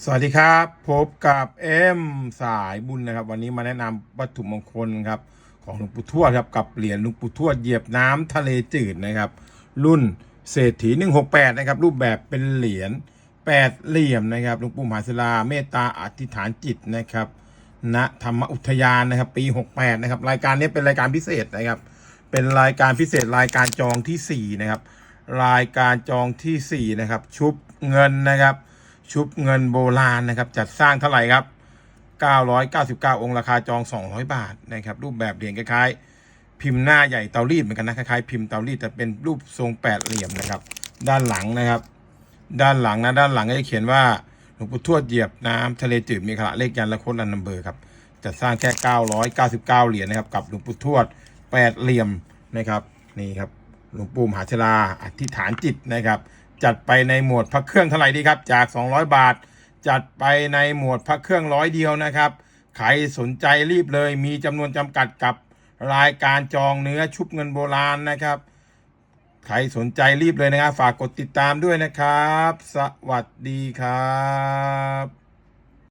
สวัสดีครับ พบกับเอ็มสายบุญนะครับ วันนี้มาแนะนำวัตถุมงคลครับ ของหลวงปู่ทวดครับกับเหรียญหลวงปู่ทวดเหยียบน้ำทะเลจืดนะครับ รุ่นเศรษฐี168นะครับ รูปแบบเป็นเหรียญแปดเหลี่ยมนะครับหลวงปู่มหาศิลาเมตตาอธิษฐานจิตนะครับณธรรมอุทยานนะครับ ปี 68นะครับรายการนี้เป็นรายการพิเศษนะครับ เป็นรายการพิเศษรายการจองทีสี่4นะครับรายการจองทีสี่4นะครับชุบเงินนะครับ ชุบเงินโบราณนะครับ จัดสร้างเท่าไหร่ครับ 999 องค์ราคาจอง 200 บาทนะครับ รูปแบบเหรียญคล้ายๆ พิมพ์หน้าใหญ่เตารีดเหมือนกันนะคล้ายๆพิมพ์เตารีดแต่เป็นรูปทรงแปดเหลี่ยมนะครับ ด้านหลังนะครับ ด้านหลังนะด้านหลังก็จะเขียนว่าหลวงปู่ทวดเหยียบน้ำทะเลจืดมีขละเลขยันและโคดรันนัมเบอร์ครับจัดสร้างแค่ 999 เหรียญนะครับ กับหลวงปู่ทวดแปดเหลี่ยมนะครับนี่ครับหลวงปู่มหาชลาอธิษฐานจิตนะครับ จัดไปในหมวดพระเครื่องเท่าไหร่ดีครับ จาก 200 บาท จัดไปในหมวดพระเครื่องร้อยเดียวนะครับ ใครสนใจรีบเลยมีจำนวนจำกัดกับรายการจองเนื้อชุบเงินโบราณนะครับ ใครสนใจรีบเลยนะครับ ฝากกดติดตามด้วยนะครับ สวัสดีครับ